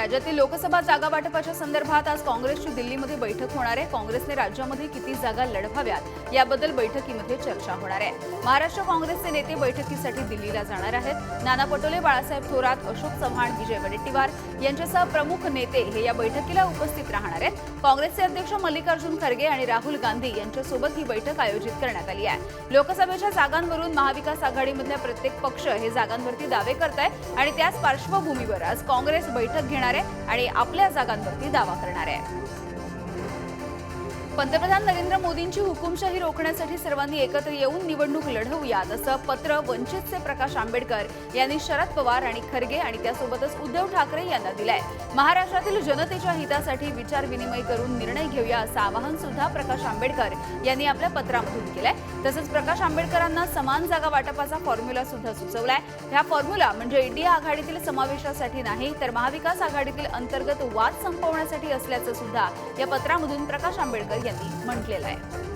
राज्यातील लोकसभा जागा वाटपाच्या संदर्भात आज काँग्रेसची दिल्लीमध्ये बैठक होणार आहे. काँग्रेसने राज्यामध्ये किती जागा लढवाव्यात याबद्दल बैठकीमध्ये चर्चा होणार आहे. महाराष्ट्र काँग्रेसचे नेते बैठकीसाठी दिल्लीला जाणार आहेत. नाना पटोले बाळासाहेब थोरात अशोक चव्हाण विजय वडेट्टीवार यांच्यासह प्रमुख नेते हे या बैठकीला उपस्थित राहणार आहेत. काँग्रेसचे अध्यक्ष मल्लिकार्जुन खरगे आणि राहुल गांधी यांच्यासोबत ही बैठक आयोजित करण्यात आली आहे. लोकसभेच्या जागांवरून महाविकास आघाडीमधल्या प्रत्येक पक्ष हे जागांवरती दावे करत आहे आणि त्याच पार्श्वभूमीवर आज काँग्रेस बैठक घेणार आहे आणि आपल्या जागांवरती दावा करणार आहे. पंतप्रधान नरेंद्र मोदींची हुकुमशाही रोखण्यासाठी सर्वांनी एकत्र येऊन निवडणूक लढवूयात असं पत्र वंचितचे प्रकाश आंबेडकर यांनी शरद पवार आणि खरगे आणि त्यासोबतच उद्धव ठाकरे यांना दिलंय. महाराष्ट्रातील जनतेच्या हितासाठी विचार विनिमय करून निर्णय घेऊया असं आवाहन सुद्धा प्रकाश आंबेडकर यांनी आपल्या पत्रामधून केलंय. तसंच प्रकाश आंबेडकरांना समान जागा वाटपाचा फॉर्म्युला सुद्धा सुचवलाय. ह्या फॉर्म्युला म्हणजे इंडिया आघाडीतील समावेशासाठी नाही तर महाविकास आघाडीतील अंतर्गत वाद संपवण्यासाठी असल्याचं सुद्धा या पत्रामधून प्रकाश आंबेडकर यांनी म्हटलेलं आहे.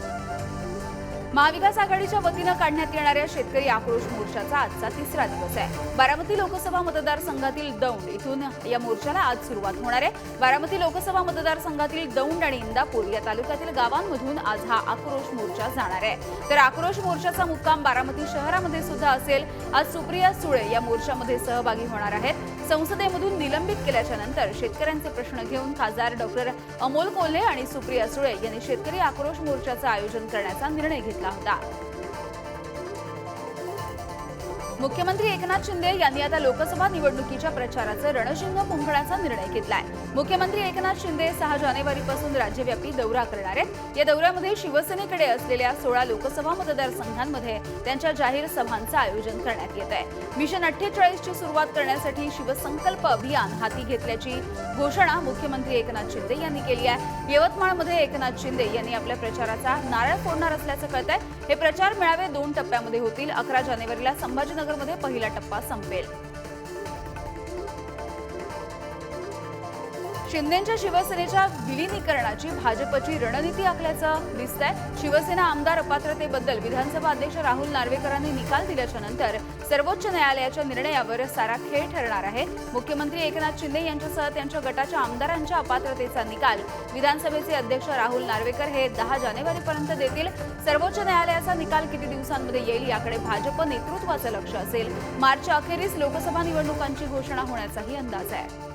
महाविकास आघाडीच्या वतीनं काढण्यात येणाऱ्या शेतकरी आक्रोश मोर्चाचा आजचा तिसरा दिवस आहे. बारामती लोकसभा मतदारसंघातील दौंड इथून या मोर्चाला आज सुरुवात होणार आहे. बारामती लोकसभा मतदारसंघातील दौंड आणि इंदापूर या तालुक्यातील गावांमधून आज हा आक्रोश मोर्चा जाणार आहे. तर आक्रोश मोर्चाचा मुक्काम बारामती शहरामध्ये सुद्धा असेल. आज सुप्रिया सुळे या मोर्चामध्ये सहभागी होणार आहेत. संसदेमधून निलंबित केल्याच्यानंतर शेतकऱ्यांचे प्रश्न घेऊन खासदार डॉक्टर अमोल कोल्हे आणि सुप्रिया सुळे यांनी शेतकरी आक्रोश मोर्चाचं आयोजन करण्याचा निर्णय घेतला होता. मुख्यमंत्री एकनाथ शिंदे यांनी आता लोकसभा निवडणुकीच्या प्रचाराचं रणशिंग फुंकण्याचा निर्णय घेतलाय. मुख्यमंत्री एकनाथ शिंदे सहा जानेवारीपासून राज्यव्यापी दौरा करणार आहेत. या दौऱ्यामध्ये शिवसेनेकडे असलेल्या सोळा लोकसभा मतदारसंघांमध्ये त्यांच्या जाहीर सभांचं आयोजन करण्यात येत आहे मिशन अठ्ठेचाळीसची सुरुवात करण्यासाठी शिवसंकल्प अभियान हाती घेतल्याची घोषणा मुख्यमंत्री एकनाथ शिंदे यांनी केली आहे. यवतमाळमध्ये एकनाथ शिंदे यांनी आपल्या प्रचाराचा नारळ फोडणार असल्याचं कळत आहे हे प्रचार मेळावे दोन टप्प्यामध्ये होतील. अकरा जानेवारीला संभाजीनगर संभाजीनगरमध्ये पहिला टप्पा संपेल. शिंदेच्या शिवसेनेच्या विलिनीकरणाची भाजपची रणनीती आखल्याचं दिसतंय. शिवसेना आमदार अपात्रतेबद्दल विधानसभा अध्यक्ष राहुल नार्वेकरांनी निकाल दिल्याच्या नंतर सर्वोच्च न्यायालयाच्या निर्णयावर सारा खेळ ठरणार आहे. मुख्यमंत्री एकनाथ शिंदे यांच्यासह त्यांच्या गटाच्या आमदारांच्या अपात्रतेचा निकाल विधानसभेचे अध्यक्ष राहुल नार्वेकर हे दहा जानेवारीपर्यंत देतील. सर्वोच्च न्यायालयाचा निकाल किती दिवसांमध्ये येईल याकडे भाजप नेतृत्वाचं लक्ष असेल. मार्चच्या अखेरीस लोकसभा निवडणुकांची घोषणा होण्याचाही अंदाज आहे.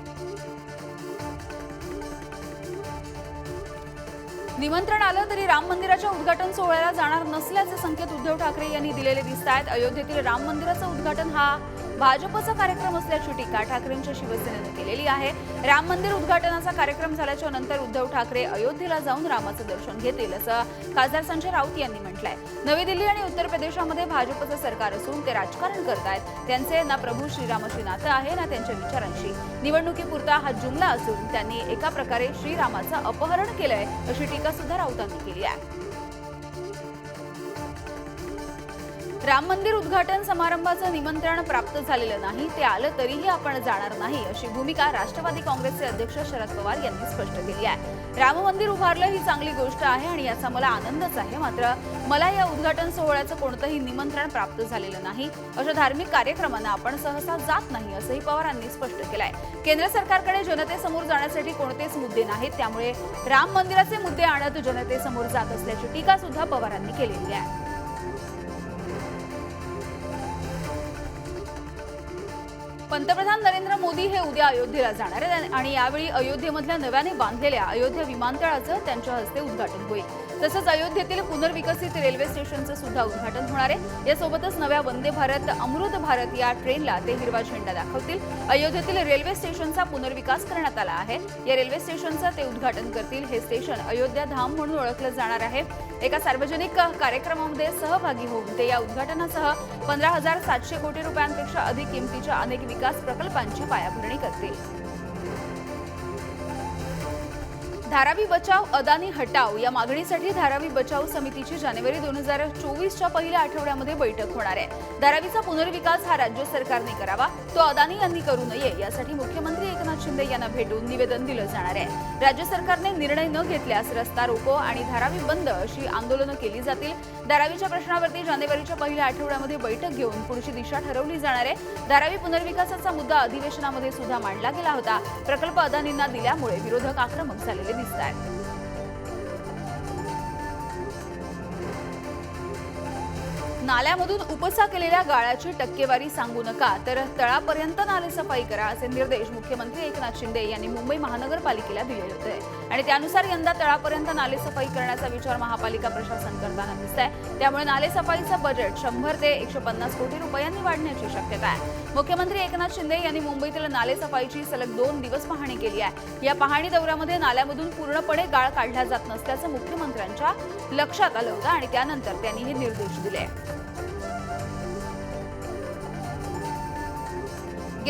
निमंत्रण आलं तरी राम मंदिराच्या उद्घाटन सोहळ्याला जाणार नसल्याचे संकेत उद्धव ठाकरे यांनी दिलेले दिसत आहेत अयोध्येतील राम मंदिराचं उद्घाटन हा भाजपचा कार्यक्रम असल्याची टीका ठाकरेंच्या शिवसेनेनं केलेली आहे. राम मंदिर उद्घाटनाचा कार्यक्रम झाल्याच्यानंतर उद्धव ठाकरे अयोध्येला जाऊन रामाचं दर्शन घेतील असं खासदार संजय राऊत यांनी म्हटलंय. नवी दिल्ली आणि उत्तर प्रदेशामध्ये भाजपचं सरकार असून ते राजकारण करतायत. त्यांचे ना प्रभू श्रीरामाशी नातं आहे ना त्यांच्या विचारांशी. निवडणुकीपुरता हा जुमला असून त्यांनी एका प्रकारे श्रीरामाचं अपहरण केलंय अशी टीका सुद्धा राऊतांनी केली आहे. राम मंदिर उद्घाटन समारंभाचं निमंत्रण प्राप्त झालेलं नाही ते आलं तरीही आपण जाणार नाही अशी भूमिका राष्ट्रवादी काँग्रेसचे अध्यक्ष शरद पवार यांनी स्पष्ट केली आहे. राम मंदिर उभारलं ही चांगली गोष्ट आहे आणि याचा मला आनंदच आहे मात्र मला या उद्घाटन सोहळ्याचं कोणतंही निमंत्रण प्राप्त झालेलं नाही. अशा धार्मिक कार्यक्रमांना आपण सहसा जात नाही असंही पवारांनी स्पष्ट केलंय. केंद्र सरकारकडे जनतेसमोर जाण्यासाठी कोणतेच मुद्दे नाहीत त्यामुळे राम मंदिराचे मुद्दे आणत जनतेसमोर जात असल्याची टीका सुद्धा पवारांनी केलेली आहे. पंतप्रधान नरेंद्र मोदी हे उद्या अयोध्येला जाणार आहेत आणि यावेळी अयोध्येमधल्या नव्याने बांधलेल्या अयोध्या विमानतळाचं त्यांच्या हस्ते उद्घाटन होईल. तसंच अयोध्येतील पुनर्विकसित रेल्वे स्टेशनचं सुद्धा उद्घाटन होणार आहे. यासोबतच नव्या वंदे भारत अमृत भारत या ट्रेनला ते हिरवा झेंडा दाखवतील. अयोध्येतील रेल्वे स्टेशनचा पुनर्विकास करण्यात आला आहे. या रेल्वे स्टेशनचं ते उद्घाटन करतील. हे स्टेशन अयोध्या धाम म्हणून ओळखलं जाणार आहे. एका सार्वजनिक कार्यक्रमामध्ये सहभागी होऊन ते या उद्घाटनासह पंधरा हजार सातशे कोटी रुपयांपेक्षा अधिक किमतीच्या अनेक विकास प्रकल्पांची पायाभरणी करतील. धारावी बचाव अदानी हटाव या मागणीसाठी धारावी बचाव समितीची जानेवारी दोन हजार चोवीसच्या पहिल्या आठवड्यामध्ये बैठक होणार आहे. धारावीचा पुनर्विकास हा राज्य सरकारने करावा तो अदानी यांनी करू नये यासाठी मुख्यमंत्री एकनाथ शिंदे यांना भेटून निवेदन दिलं जाणार आहे. राज्य सरकारने निर्णय न घेतल्यास रस्ता रोको आणि धारावी बंद अशी आंदोलनं केली जातील. धारावीच्या प्रश्नावरती जानेवारीच्या पहिल्या आठवड्यामध्ये बैठक घेऊन पुढची दिशा ठरवली जाणार आहे. धारावी पुनर्विकासाचा मुद्दा अधिवेशनामध्ये सुद्धा मांडला गेला होता. प्रकल्प अदानींना दिल्यामुळे विरोधक आक्रमक झालेले दिसत आहेत नाल्यामधून उपसा केलेल्या गाळाची टक्केवारी सांगू नका तर तळापर्यंत नालेसफाई करा असे निर्देश मुख्यमंत्री एकनाथ शिंदे यांनी मुंबई महानगरपालिकेला दिले होते. आणि त्यानुसार यंदा तळापर्यंत नालेसफाई करण्याचा विचार महापालिका प्रशासन करताना दिसत आहे त्यामुळे नालेसफाईचं बजेट शंभर ते एकशे पन्नास कोटी रुपयांनी वाढण्याची शक्यता आहे. मुख्यमंत्री एकनाथ शिंदे यांनी मुंबईतील नालेसफाईची सलग दोन दिवस पाहणी केली आहे. या पाहणी दौऱ्यामध्ये नाल्यामधून पूर्णपणे गाळ काढला जात नसल्याचं मुख्यमंत्र्यांच्या लक्षात आलं होतं आणि त्यानंतर त्यांनी हे निर्देश दिले.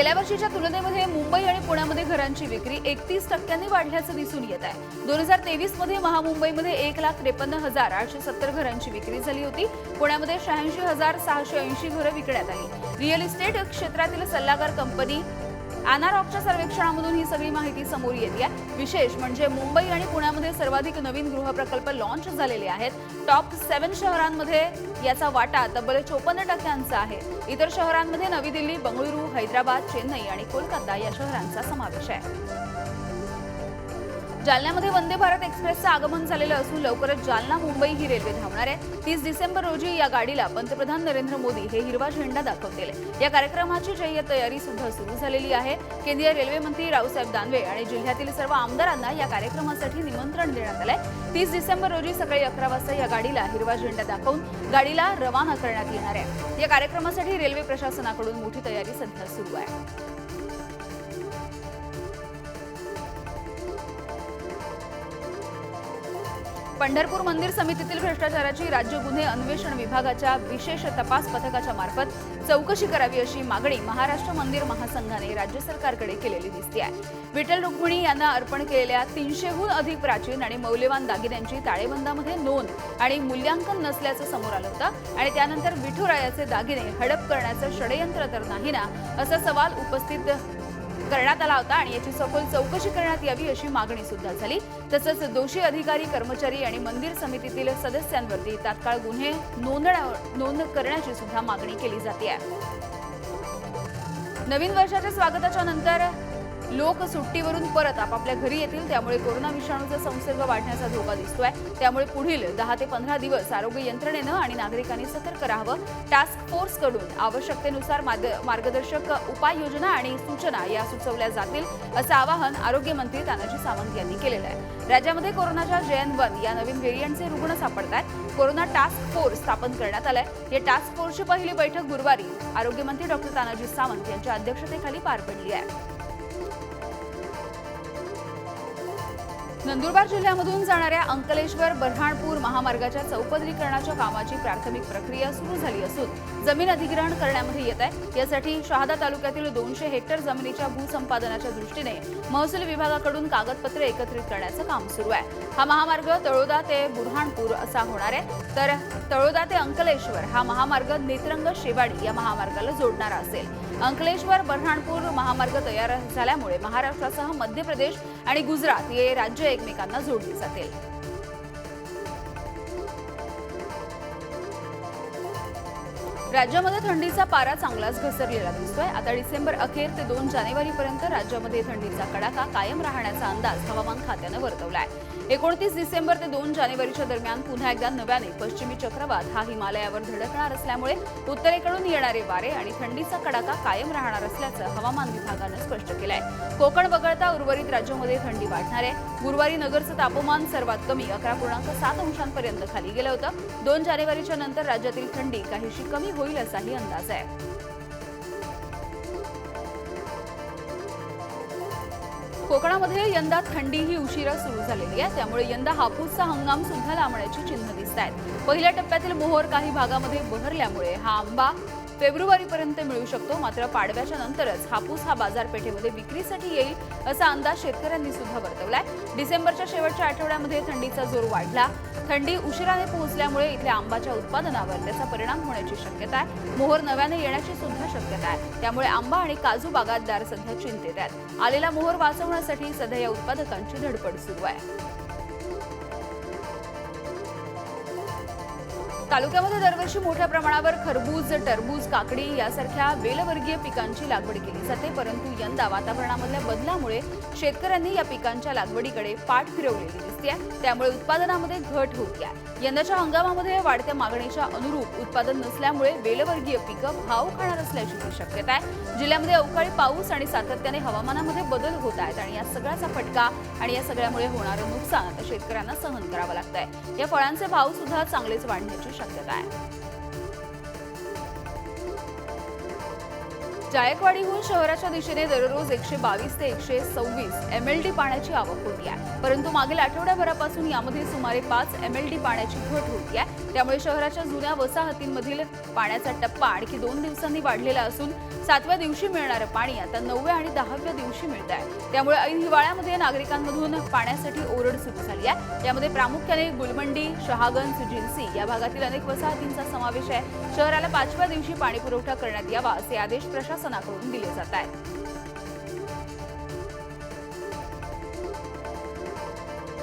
गेल्या वर्षीच्या तुलनेमध्ये मुंबई आणि पुण्यामध्ये घरांची विक्री एकतीस टक्क्यांनी वाढल्याचं दिसून येत आहे. दोन हजार तेवीसमध्ये महामुंबईमध्ये एक लाख त्रेपन्न हजार आठशे सत्तर घरांची विक्री झाली होती. पुण्यामध्ये शहाऐंशी हजार सहाशे ऐंशी घरं विकण्यात आली. रिअल इस्टेट क्षेत्रातील सल्लागार कंपनी अनारॉकच्या सर्वेक्षणामधून ही सगळी माहिती समोर येते. आहे विशेष म्हणजे मुंबई आणि पुण्यामध्ये सर्वाधिक नवीन गृहप्रकल्प लॉन्च झालेले आहेत. टॉप सेव्हन शहरांमध्ये याचा वाटा तब्बल चोपन्न टक्क्यांचा आहे. इतर शहरांमध्ये नवी दिल्ली बंगळुरू हैदराबाद चेन्नई आणि कोलकाता या शहरांचा समावेश आहे. जालन्यामध्ये वंदे भारत एक्सप्रेसचं आगमन झालेलं असून लवकरच जालना मुंबई ही रेल्वे धावणार आहे. तीस डिसेंबर रोजी या गाडीला पंतप्रधान नरेंद्र मोदी हे हिरवा झेंडा दाखवतील. या कार्यक्रमाची जय्य तयारी सुद्धा सुरू झालेली आहे. केंद्रीय रेल्वे मंत्री रावसाहेब दानवे आणि जिल्ह्यातील सर्व आमदारांना या कार्यक्रमासाठी निमंत्रण देण्यात आलंय. तीस डिसेंबर रोजी सकाळी अकरा वाजता या गाडीला हिरवा झेंडा दाखवून गाडीला रवाना करण्यात येणार आहे. या कार्यक्रमासाठी रेल्वे प्रशासनाकडून मोठी तयारी सध्या सुरू आहे. पंढरपूर मंदिर समितीतील भ्रष्टाचाराची राज्य गुन्हे अन्वेषण विभागाच्या विशेष तपास पथकाच्या मार्फत चौकशी करावी अशी मागणी महाराष्ट्र मंदिर महासंघाने राज्य सरकारकडे केलेली दिसते आहे विठ्ठल रुक्मिणी यांना अर्पण केलेल्या तीनशेहून अधिक प्राचीन आणि मौल्यवान दागिन्यांची ताळेबंदामध्ये नोंद आणि मूल्यांकन नसल्याचं समोर आलं होतं आणि त्यानंतर विठुरायाचे दागिने हडप करण्याचं षडयंत्र तर नाही ना असा सवाल उपस्थित करण्यात आला होता आणि याची सखोल चौकशी करण्यात यावी अशी मागणी सुद्धा झाली. तसंच दोषी अधिकारी कर्मचारी आणि मंदिर समितीतील सदस्यांवरती तात्काळ गुन्हे नोंदण्या नोंद करण्याची सुद्धा मागणी केली जाते. नवीन वर्षाच्या स्वागताच्या नंतर लोक सुट्टीवरून परत आपापल्या घरी येतील त्यामुळे कोरोना विषाणूचा संसर्ग वाढण्याचा धोका दिसतोय. त्यामुळे पुढील दहा ते पंधरा दिवस आरोग्य यंत्रणेनं आणि नागरिकांनी सतर्क राहावं. टास्क फोर्सकडून आवश्यकतेनुसार मार्गदर्शक उपाययोजना आणि सूचना या सुचवल्या जातील असं आवाहन आरोग्यमंत्री तानाजी सावंत यांनी केलेलं आहे. राज्यामध्ये कोरोनाच्या जेएन वन या नवीन व्हेरियंटचे रुग्ण सापडत आहेत कोरोना टास्क फोर्स स्थापन करण्यात आलाय. या टास्क फोर्सची पहिली बैठक गुरुवारी आरोग्यमंत्री डॉक्टर तानाजी सावंत यांच्या अध्यक्षतेखाली पार पडली आहे. नंदुरबार जिल्ह्यामधून जाणाऱ्या अंकलेश्वर बऱ्हाणपूर महामार्गाच्या चौपदरीकरणाच्या कामाची प्राथमिक प्रक्रिया सुरू झाली असून जमीन अधिग्रहण करण्यामध्ये येत आहे. यासाठी शहादा तालुक्यातील दोनशे हेक्टर जमिनीच्या भूसंपादनाच्या दृष्टीने महसूल विभागाकडून कागदपत्रे एकत्रित करण्याचं काम सुरू आहे. हा महामार्ग तळोदा ते बुरहाणपूर असा होणार आहे. तर तळोदा ते अंकलेश्वर हा महामार्ग नेत्रंग शेवाडी या महामार्गाला जोडणारा असेल. अंकलेश्वर बऱ्हाणपूर महामार्ग तयार झाल्यामुळे महाराष्ट्रासह मध्य प्रदेश आणि गुजरात हे राज्य एकमेकांना जोडली जातील. राज्यामध्ये थंडीचा पारा चांगलाच घसरलेला दिसतोय. आता डिसेंबर अखेर ते दोन जानेवारीपर्यंत राज्यामध्ये थंडीचा कडाका कायम राहण्याचा अंदाज हवामान खात्यानं वर्तवला आहे एकोणतीस डिसेंबर ते दोन जानेवारीच्या दरम्यान पुन्हा एकदा नव्याने पश्चिमी चक्रवात हा हिमालयावर धडकणार असल्यामुळे उत्तरेकडून येणारे वारे आणि थंडीचा कडाका कायम राहणार असल्याचं हवामान विभागानं स्पष्ट केलं आहे कोकण वगळता उर्वरित राज्यामध्ये थंडी वाढणार आहे. गुरुवारी नगरचं तापमान सर्वात कमी अकरा पूर्णांक सात अंशांपर्यंत खाली गेलं होतं. दोन जानेवारीच्या नंतर राज्यातील थंडी काहीशी कमी होईल असाही अंदाज आहे. कोकणामध्ये यंदा थंडीही उशिरा सुरू झालेली आहे. त्यामुळे यंदा हापूसचा हंगाम सुद्धा लांबण्याची चिन्ह दिसत आहेत पहिल्या टप्प्यातील मोहोर काही भागामध्ये बहरल्यामुळे हा आंबा फेब्रुवारीपर्यंत मिळू शकतो. मात्र पाडव्याच्या नंतरच हापूस हा बाजारपेठेमध्ये विक्रीसाठी येईल असा अंदाज शेतकऱ्यांनी सुद्धा वर्तवलाय. डिसेंबरच्या शेवटच्या आठवड्यामध्ये थंडीचा जोर वाढला. थंडी उशिराने पोहोचल्यामुळे इथल्या आंबाच्या उत्पादनावर त्याचा परिणाम होण्याची शक्यता आहे. मोहर नव्याने येण्याची सुद्धा शक्यता आहे. त्यामुळे आंबा आणि काजू बागायतदार सध्या चिंतेत आहेत. आलेला मोहर वाचवण्यासाठी सध्या या उत्पादकांची धडपड सुरू आहे. तालुक्यामध्ये दरवर्षी मोठ्या प्रमाणावर खरबूज टरबूज काकडी यासारख्या वेलवर्गीय पिकांची लागवड केली जाते परंतु यंदा वातावरणामधल्या बदलामुळे शेतकऱ्यांनी या पिकांच्या लागवडीकडे पाठ फिरवलेली दिसते त्यामुळे उत्पादनामध्ये घट होती आहे. यंदाच्या हंगामामध्ये वाढत्या मागणीच्या अनुरूप उत्पादन नसल्यामुळे वेलवर्गीय पिकं भाव खाणार असल्याची शक्यता आहे. जिल्ह्यामध्ये अवकाळी पाऊस आणि सातत्याने हवामानामध्ये बदल होत आहेत आणि या सगळ्याचा फटका आणि या सगळ्यामुळे होणारं नुकसान आता शेतकऱ्यांना सहन करावं लागत आहे या फळांचे भाव सुद्धा चांगलेच वाढण्याची शक्यता आहे जायकवाडीहून शहराच्या दिशेने दररोज एकशे बावीस ते एकशे सव्वीस एम एल डी पाण्याची आवक होती आहे. परंतु मागील आठवड्याभरापासून यामध्ये सुमारे पाच एम एल डी पाण्याची घट होती आहे. त्यामुळे शहराच्या जुन्या वसाहतींमधील पाण्याचा टप्पा आणखी दोन दिवसांनी वाढलेला असून सातव्या दिवशी मिळणारं पाणी आता नवव्या आणि दहाव्या दिवशी मिळत आहे. त्यामुळे ऐन हिवाळ्यामध्ये नागरिकांमधून पाण्यासाठी ओरड सुरू झाली आहे. यामध्ये प्रामुख्याने गुलमंडी शहागंज जिन्सी या भागातील अनेक वसाहतींचा समावेश आहे. शहराला पाचव्या दिवशी पाणी पुरवठा करण्यात यावा असे आदेश प्रशासनाकडून दिले जात आहेत.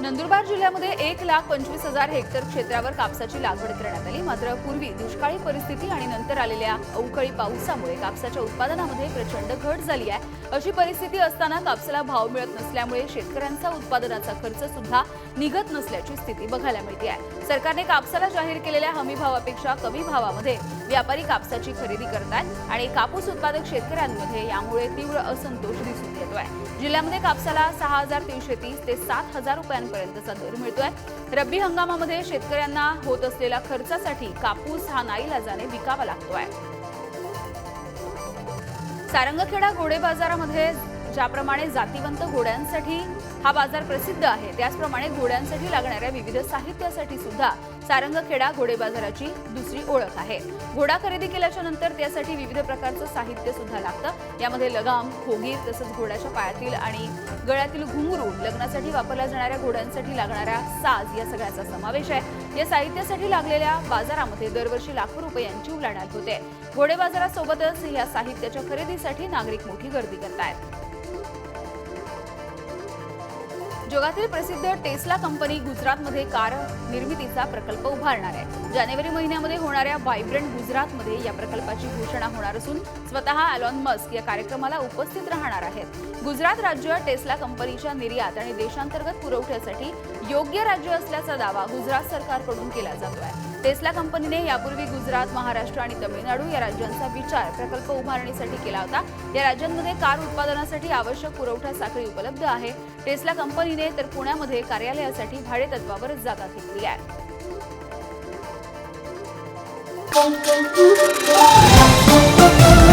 नंदुरबार जिल्ह्यामध्ये एक लाख पंचवीस हजार हेक्टर क्षेत्रावर कापसाची लागवड करण्यात आली. मात्र पूर्वी दुष्काळी परिस्थिती आणि नंतर आलेल्या अवकाळी पावसामुळे कापसाच्या उत्पादनामध्ये प्रचंड घट झाली आहे. अशी परिस्थिती असताना कापसाला भाव मिळत नसल्यामुळे शेतकऱ्यांचा उत्पादनाचा खर्च सुद्धा निघत नसल्याची स्थिती बघायला मिळते आहे. सरकारने कापसाला जाहीर केलेल्या हमी भावापेक्षा कमी भावामध्ये व्यापारी कापसाची खरेदी करतात आणि कापूस उत्पादक शेतकऱ्यांमध्ये यामुळे तीव्र असंतोष दिसून येतोय. जिल्ह्यामध्ये कापसाला सहा हजार तीनशे तीस ते सात हजार रुपयांपर्यंतचा दर मिळतोय. रब्बी हंगामामध्ये शेतकऱ्यांना होत असलेल्या खर्चासाठी कापूस हा नाईलाजाने विकावा लागतोय. सारंगखेडा घोडे बाजारामध्ये ज्याप्रमाणे जातीवंत घोड्यांसाठी हा बाजार प्रसिद्ध आहे. त्याचप्रमाणे घोड्यांसाठी लागणाऱ्या विविध साहित्यासाठी सुद्धा सारंगखेडा घोडे बाजाराची दुसरी ओळख आहे. घोडा खरेदी केल्याच्यानंतर त्यासाठी विविध प्रकारचं साहित्य सुद्धा लागतं. यामध्ये लगाम खोगीर तसंच घोड्याच्या पायातील आणि गळ्यातील घुंगरू लग्नासाठी वापरल्या जाणाऱ्या घोड्यांसाठी लागणाऱ्या साज या सगळ्याचा समावेश आहे. या साहित्यासाठी लागलेल्या बाजारामध्ये दरवर्षी लाखो रुपयांची उलाढाल होते. घोडे बाजारासोबतच या साहित्याच्या खरेदीसाठी नागरिक मोठी गर्दी करतायत. जगातील प्रसिद्ध टेस्ला कंपनी गुजरातमध्ये कार निर्मितीचा प्रकल्प उभारणार आहे. जानेवारी महिन्यामध्ये होणाऱ्या व्हायब्रंट गुजरातमध्ये या प्रकल्पाची घोषणा होणार असून स्वतः अलॉन मस्क या कार्यक्रमाला उपस्थित राहणार आहेत. गुजरात राज्य टेस्ला कंपनीच्या निर्यात आणि देशांतर्गत पुरवठ्यासाठी योग्य राज्य असल्याचा दावा गुजरात सरकारकडून केला जातो आहे टेस्ला कंपनीने यापूर्वी गुजरात महाराष्ट्र आणि तमिळनाडू या राज्यांचा विचार प्रकल्प उभारणीसाठी केला होता. या राज्यांमध्ये कार उत्पादनासाठी आवश्यक पुरवठा साखळी उपलब्ध आहे. टेस्ला कंपनीने तर पुण्यामध्ये कार्यालयासाठी भाडेतत्वावर जागा घेतली आहे. Thank you.